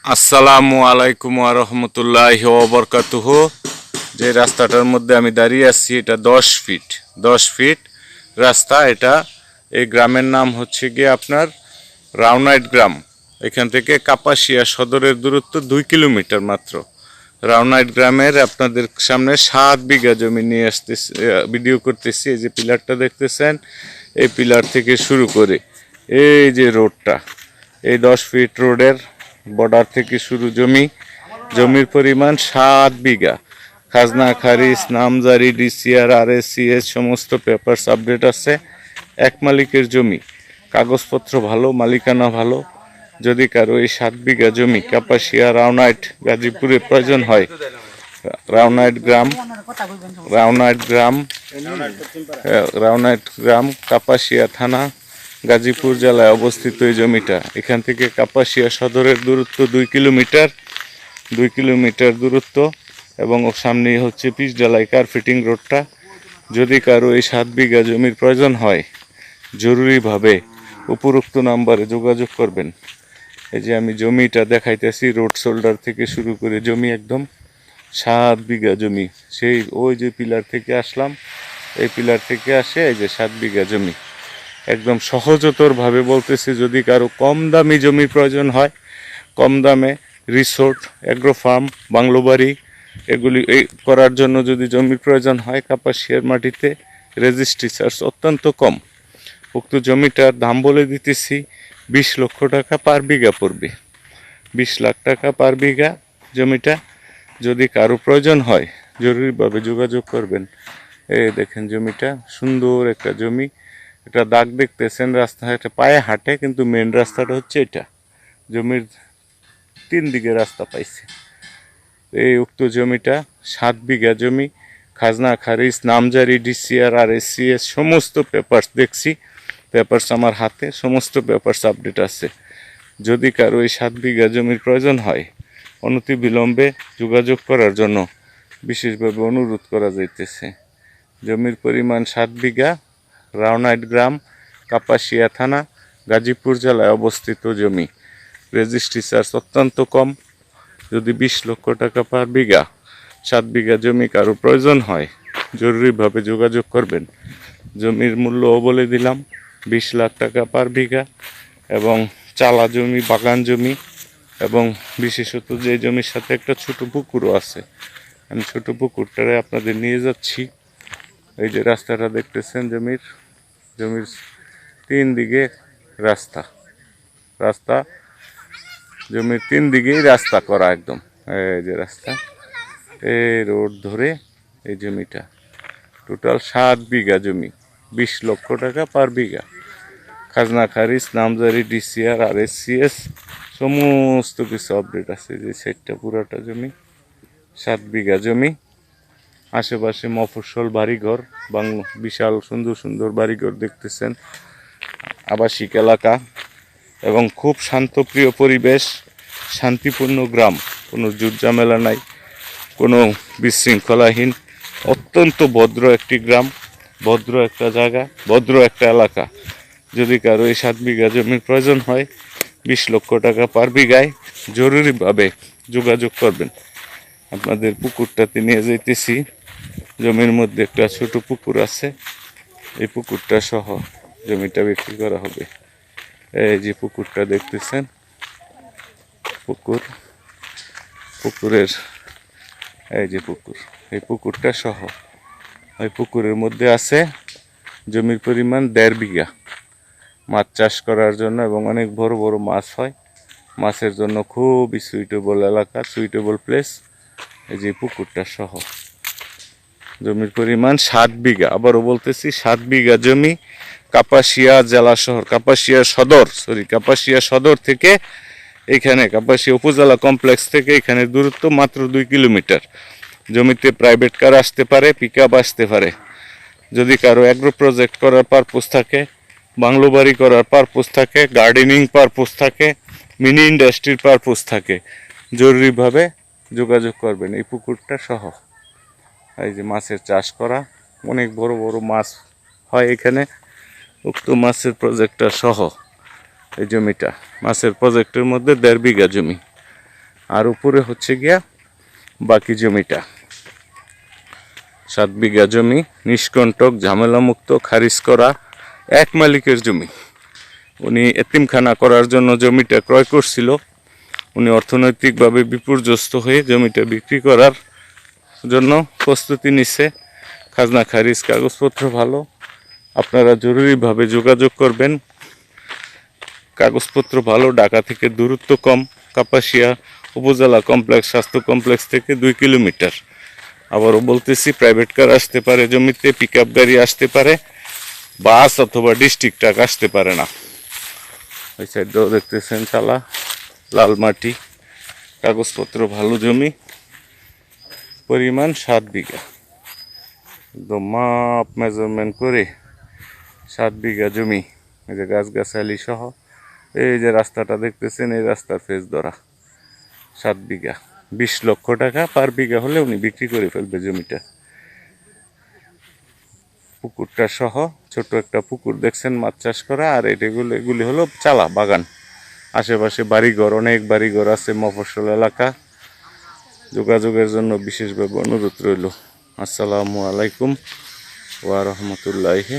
আসসালামু আলাইকুম রহমতুল্লাহ ওবরকাতুহ যে রাস্তাটার মধ্যে আমি দাঁড়িয়ে আছি, এটা দশ ফিট দশ ফিট রাস্তা। এটা এই গ্রামের নাম হচ্ছে গিয়ে আপনার রাউনাইট গ্রাম। এখান থেকে কাপাসিয়া সদরের দূরত্ব দুই কিলোমিটার মাত্র। রাউনাইট গ্রামের আপনাদের সামনে সাত বিঘা জমি নিয়ে আসতেছি ভিডিও করতেছি। এই যে পিলারটা দেখতেছেন, এই পিলার থেকে শুরু করে এই যে রোডটা, এই দশ ফিট রোডের বর্ডার থেকে শুরু জমি, জমির পরিমাণ সাত বিঘা। খাজনা, খারিজ, নামজারি, ডিসিআর আর এস সমস্ত পেপারস আপডেট আছে। এক মালিকের জমি। কাগজপত্র ভালো, মালিকানা ভালো। যদি কারও এই সাত বিঘা জমি কাপাসিয়া রাউনাইট গাজীপুরে প্রয়োজন হয় রাউনাইট গ্রাম রাউনাইট গ্রাম রাউনাইট গ্রাম, কাপাসিয়া থানা গাজীপুর জেলায় অবস্থিত এই জমিটা। এখান থেকে কাপাসিয়া সদরের দূরত্ব দুই কিলোমিটার দুই কিলোমিটার দূরত্ব এবং সামনেই হচ্ছে পিচডালাই কার ফিটিং রোডটা। যদি কারও এই সাত বিঘা জমির প্রয়োজন হয়, জরুরিভাবে উপরোক্ত নাম্বারে যোগাযোগ করবেন। এই যে আমি জমিটা দেখাইতেছি, রোড শোল্ডার থেকে শুরু করে জমি একদম সাত বিঘা জমি। সেই ওই যে পিলার থেকে আসলাম, এই পিলার থেকে আসে এই যে সাত বিঘা জমি। একদম সহজতরভাবে বলতেছি, যদি কারও কম দামি জমির প্রয়োজন হয়, কম দামে রিসোর্ট, অ্যাগ্রো ফার্ম, বাংলো বাড়ি, এগুলি এই করার জন্য যদি জমির প্রয়োজন হয় কাপাসিয়ার মাটিতে রেজিস্ট্রি চার্জ অত্যন্ত কম। উক্ত জমিটার দাম বলে দিতেছি, বিশ লক্ষ টাকা পার বিঘা পড়বে। বিশ লাখ টাকা পার বিঘা জমিটা যদি কারও প্রয়োজন হয়, জরুরিভাবে যোগাযোগ করবেন। এই দেখেন জমিটা, সুন্দর একটা জমি। এটা দাগ দেখতেছেন, রাস্তা একটা পায়ে হাঁটে, কিন্তু মেন রাস্তাটা হচ্ছে এটা। জমির তিন দিকে রাস্তা পাইছে। এই উক্ত জমিটা সাত বিঘা জমি, খাজনা, খারিজ, নামজারি, ডিসিআর আর এসসিএস সমস্ত পেপারস দেখছি। পেপারস আমার হাতে, সমস্ত পেপারস আপডেট আছে। যদি কারও এই সাত বিঘা জমির প্রয়োজন হয় অনতি বিলম্বে যোগাযোগ করার জন্য বিশেষভাবে অনুরোধ করা যাইতেছে। জমির পরিমাণ সাত বিঘা রাউনাইট গ্রাম, কাপাসিয়া থানা, গাজীপুর জেলায় অবস্থিত জমি। রেজিস্ট্রি চার্জ অত্যন্ত কম। যদি বিশ লক্ষ টাকা পার বিঘা, সাত বিঘা জমি কারও প্রয়োজন হয়, জরুরিভাবে যোগাযোগ করবেন। জমির মূল্যও বলে দিলাম, বিশ লাখ টাকা পার বিঘা এবং চালা জমি, বাগান জমি এবং বিশেষত যে জমির সাথে একটা ছোট পুকুরও আছে। আমি ছোট পুকুরটারে আপনাদের নিয়ে যাচ্ছি। এই যে রাস্তাটা দেখতেছেন জমির জমির তিন দিকে রাস্তা। রাস্তা, জমির তিন দিকেই রাস্তা করা একদম। এই যে রাস্তা, এই রোড ধরে এই জমিটা। টোটাল সাত বিঘা জমি, বিশ লক্ষ টাকা পার বিঘা। খাজনা খারিজ, নামজারি, ডিসিআর আর এসসিএস সমস্ত কিছু আপডেট আছে। যে সেটটা পুরাটা জমি, সাত বিঘা জমি। আশেপাশে মফস্বল বাড়িঘর বাংলো বিশাল সুন্দর সুন্দর বাড়িঘর দেখতেছেন। আবাসিক এলাকা এবং খুব শান্তপ্রিয় পরিবেশ, শান্তিপূর্ণ গ্রাম, কোনো জুটঝামেলা নাই, কোনো বিশৃঙ্খলাহীন, অত্যন্ত ভদ্র একটি গ্রাম, ভদ্র একটা জায়গা, ভদ্র একটা এলাকা। যদি কারও এই সাত বিঘা জমির প্রয়োজন হয়, বিশ লক্ষ টাকা পার বিঘায় জরুরিভাবে যোগাযোগ করবেন। আপনাদের পুকুরটাতে নিয়ে যাইতেছি। জমির মধ্যে একটা ছোট পুকুর আছে। এই পুকুরটা সহ জমিটা বিক্রি করা হবে। এই যে পুকুরটা দেখতেছেন, পুকুর, পুকুরের এই যে পুকুর, এই পুকুরটা সহ ওই পুকুরের মধ্যে আছে জমির পরিমাণ দেড় বিঘা। মাছ চাষ করার জন্য এবং অনেক বড় বড় মাছ হয়। মাছের জন্য খুবই সুইটেবল এলাকা সুইটেবল প্লেস এই যে পুকুরটা সহ জমির পরিমাণ সাত বিঘা। আবারও বলতেছি, সাত বিঘা জমি কাপাসিয়া জেলা শহর, কাপাসিয়া সদর সরি কাপাসিয়া সদর থেকে এখানে, কাপাসিয়া উপজেলা কমপ্লেক্স থেকে এখানে দূরত্ব মাত্র দুই কিলোমিটার। জমিতে প্রাইভেট কার আসতে পারে পিক আসতে পারে। যদি কারও অ্যাগ্রো প্রজেক্ট করার পারপোজ থাকে, বাংলো বাড়ি করার পারপোজ থাকে গার্ডেনিং পারপোজ থাকে মিনি ইন্ডাস্ট্রির পারপোজ থাকে, জরুরিভাবে যোগাযোগ করবেন। এই পুকুরটা সহ এই যে মাছের চাষ করা, অনেক বড় বড় মাছ হয় এখানে। উক্ত মাছের প্রজেক্টটা সহ এই জমিটা। মাছের প্রজেক্টের মধ্যে দেড় বিঘা জমি। আর উপরে হচ্ছে গিয়া বাকি জমিটা। সাত বিঘা জমি, নিষ্কণ্টক, ঝামেলামুক্ত, খারিজ করা এক মালিকের জমি। উনি এতিমখানা করার জন্য জমিটা ক্রয় করছিল। উনি অর্থনৈতিকভাবে বিপর্যস্ত হয়ে জমিটা বিক্রি করার জন্য প্রস্তুতি নিচ্ছে। খাজনা খারিজ, কাগজপত্র ভালো। আপনারা জরুরিভাবে যোগাযোগ করবেন। কাগজপত্র ভালো, ঢাকা থেকে দূরত্ব কম, কাপাসিয়া উপজেলা কমপ্লেক্স, স্বাস্থ্য কমপ্লেক্স থেকে দুই কিলোমিটার। আবারও বলতেছি প্রাইভেট কার আসতে পারে, জমিতে পিক গাড়ি আসতে পারে বাস অথবা ডিস্ট্রিক্ট ট্রাক আসতে পারে না। ওই সাইডটাও দেখতেছেন চালা লাল মাটি, কাগজপত্র ভালো জমি। পরিমাণ সাত বিঘা। একদম মাপ মেজারমেন্ট করে সাত বিঘা জমি, এই যে গাছগাছালি সহ, এই যে রাস্তাটা দেখতেছেন, এই রাস্তার ফেস ধরা, সাত বিঘা। বিশ লক্ষ টাকা পার বিঘা হলে উনি বিক্রি করে ফেলবে জমিটা। পুকুরটা সহ, ছোট একটা পুকুর দেখছেন, মাছ চাষ করা, আর এটাগুলো এগুলি হলো চালা বাগান। আশেপাশে বাড়িঘর, অনেক বাড়িঘর আছে, মফস্বল এলাকা। যোগাযোগের জন্য বিশেষভাবে অনুরোধ রইল। আসসালামু আলাইকুম ওয়া রাহমাতুল্লাহি